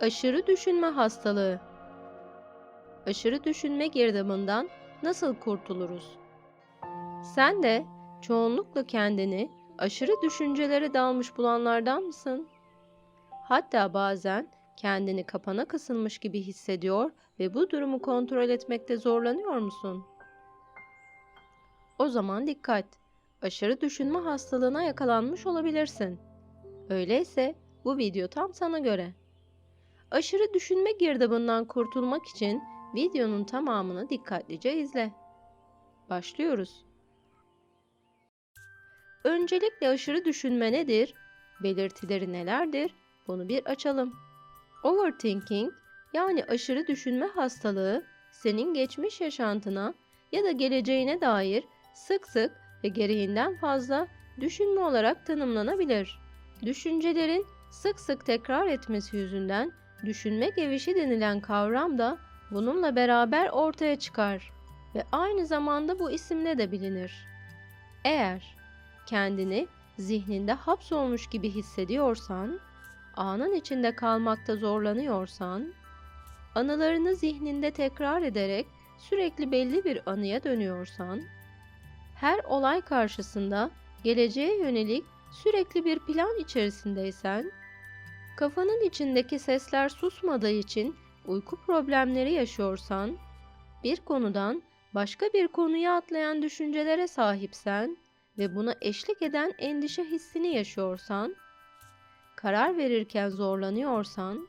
Aşırı düşünme hastalığı. Aşırı düşünme girdabından nasıl kurtuluruz? Sen de çoğunlukla kendini aşırı düşüncelere dalmış bulanlardan mısın? Hatta bazen kendini kapana kısılmış gibi hissediyor ve bu durumu kontrol etmekte zorlanıyor musun? O zaman dikkat. Aşırı düşünme hastalığına yakalanmış olabilirsin. Öyleyse bu video tam sana göre. Aşırı düşünme girdabından kurtulmak için videonun tamamını dikkatlice izle. Başlıyoruz. Öncelikle aşırı düşünme nedir? Belirtileri nelerdir? Bunu bir açalım. Overthinking yani aşırı düşünme hastalığı senin geçmiş yaşantına ya da geleceğine dair sık sık ve gereğinden fazla düşünme olarak tanımlanabilir. Düşüncelerin sık sık tekrar etmesi yüzünden düşünme gevişi denilen kavram da bununla beraber ortaya çıkar ve aynı zamanda bu isimle de bilinir. Eğer kendini zihninde hapsolmuş gibi hissediyorsan, anın içinde kalmakta zorlanıyorsan, anılarını zihninde tekrar ederek sürekli belli bir anıya dönüyorsan, her olay karşısında geleceğe yönelik sürekli bir plan içerisindeysen, kafanın içindeki sesler susmadığı için uyku problemleri yaşıyorsan, bir konudan başka bir konuya atlayan düşüncelere sahipsen ve buna eşlik eden endişe hissini yaşıyorsan, karar verirken zorlanıyorsan,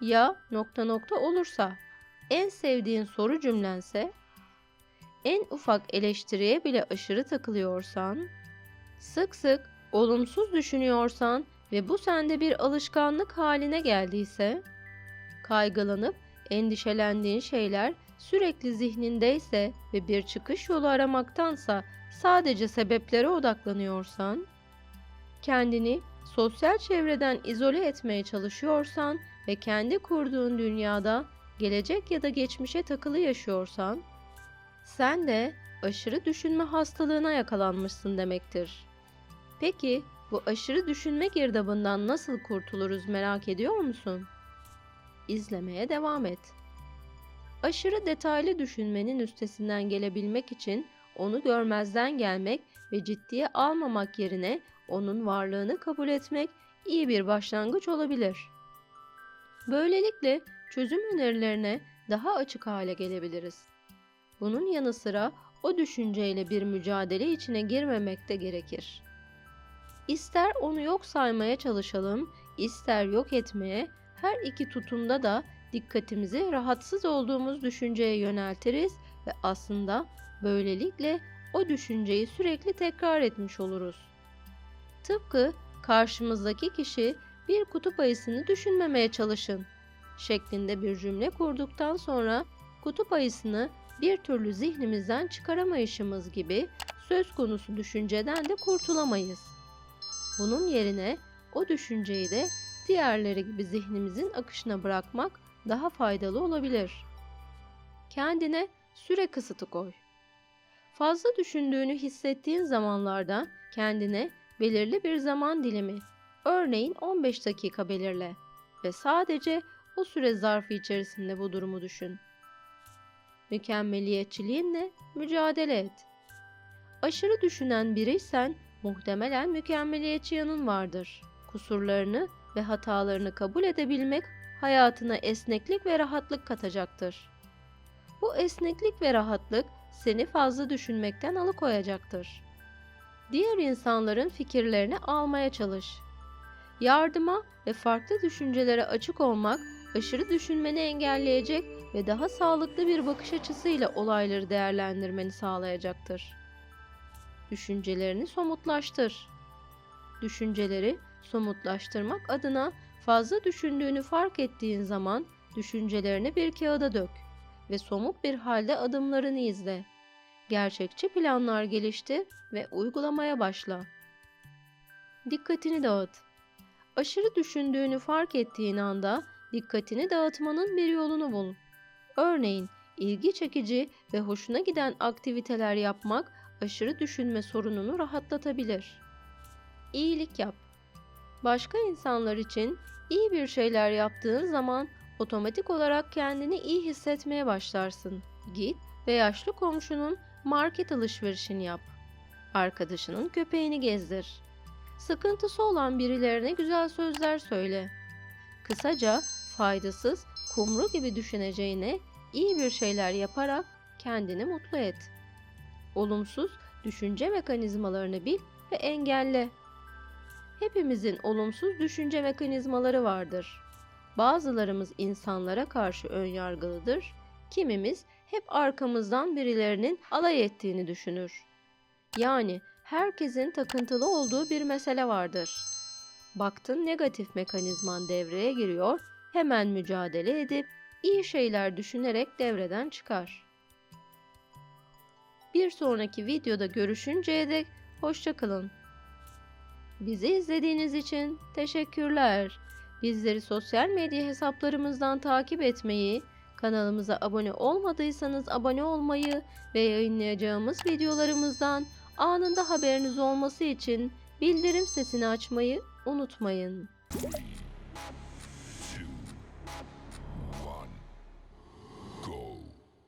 ya nokta nokta olursa en sevdiğin soru cümlense, en ufak eleştiriye bile aşırı takılıyorsan, sık sık olumsuz düşünüyorsan ve bu sende bir alışkanlık haline geldiyse, kaygılanıp endişelendiğin şeyler sürekli zihnindeyse ve bir çıkış yolu aramaktansa sadece sebeplere odaklanıyorsan, kendini sosyal çevreden izole etmeye çalışıyorsan ve kendi kurduğun dünyada gelecek ya da geçmişe takılı yaşıyorsan, sen de aşırı düşünme hastalığına yakalanmışsın demektir. Peki bu aşırı düşünme girdabından nasıl kurtuluruz merak ediyor musun? İzlemeye devam et. Aşırı detaylı düşünmenin üstesinden gelebilmek için onu görmezden gelmek ve ciddiye almamak yerine onun varlığını kabul etmek iyi bir başlangıç olabilir. Böylelikle çözüm önerilerine daha açık hale gelebiliriz. Bunun yanı sıra o düşünceyle bir mücadele içine girmemek de gerekir. İster onu yok saymaya çalışalım, ister yok etmeye, her iki tutumda da dikkatimizi rahatsız olduğumuz düşünceye yöneltiriz ve aslında böylelikle o düşünceyi sürekli tekrar etmiş oluruz. Tıpkı karşımızdaki kişi bir kutup ayısını düşünmemeye çalışın şeklinde bir cümle kurduktan sonra kutup ayısını bir türlü zihnimizden çıkaramayışımız gibi söz konusu düşünceden de kurtulamayız. Bunun yerine o düşünceyi de diğerleri gibi zihnimizin akışına bırakmak daha faydalı olabilir. Kendine süre kısıtı koy. Fazla düşündüğünü hissettiğin zamanlarda kendine belirli bir zaman dilimi, örneğin 15 dakika belirle ve sadece o süre zarfı içerisinde bu durumu düşün. Mükemmeliyetçiliğinle mücadele et. Aşırı düşünen biriysen muhtemelen mükemmeliyetçi yanın vardır. Kusurlarını ve hatalarını kabul edebilmek hayatına esneklik ve rahatlık katacaktır. Bu esneklik ve rahatlık seni fazla düşünmekten alıkoyacaktır. Diğer insanların fikirlerini almaya çalış. Yardıma ve farklı düşüncelere açık olmak aşırı düşünmeni engelleyecek ve daha sağlıklı bir bakış açısıyla olayları değerlendirmeni sağlayacaktır. Düşüncelerini somutlaştır. Düşünceleri somutlaştırmak adına fazla düşündüğünü fark ettiğin zaman düşüncelerini bir kağıda dök ve somut bir halde adımlarını izle. Gerçekçi planlar geliştir ve uygulamaya başla. Dikkatini dağıt. Aşırı düşündüğünü fark ettiğin anda dikkatini dağıtmanın bir yolunu bul. Örneğin ilgi çekici ve hoşuna giden aktiviteler yapmak aşırı düşünme sorununu rahatlatabilir. İyilik yap. Başka insanlar için İyi bir şeyler yaptığın zaman otomatik olarak kendini iyi hissetmeye başlarsın. Git ve yaşlı komşunun market alışverişini yap. Arkadaşının köpeğini gezdir. Sıkıntısı olan birilerine güzel sözler söyle. Kısaca faydasız, kumru gibi düşüneceğine iyi bir şeyler yaparak kendini mutlu et. Olumsuz düşünce mekanizmalarını bil ve engelle. Hepimizin olumsuz düşünce mekanizmaları vardır. Bazılarımız insanlara karşı önyargılıdır, kimimiz hep arkamızdan birilerinin alay ettiğini düşünür. Yani herkesin takıntılı olduğu bir mesele vardır. Baktın negatif mekanizman devreye giriyor, hemen mücadele edip iyi şeyler düşünerek devreden çıkar. Bir sonraki videoda görüşünceye dek hoşçakalın. Bizi izlediğiniz için teşekkürler. Bizleri sosyal medya hesaplarımızdan takip etmeyi, kanalımıza abone olmadıysanız abone olmayı ve yayınlayacağımız videolarımızdan anında haberiniz olması için bildirim sesini açmayı unutmayın.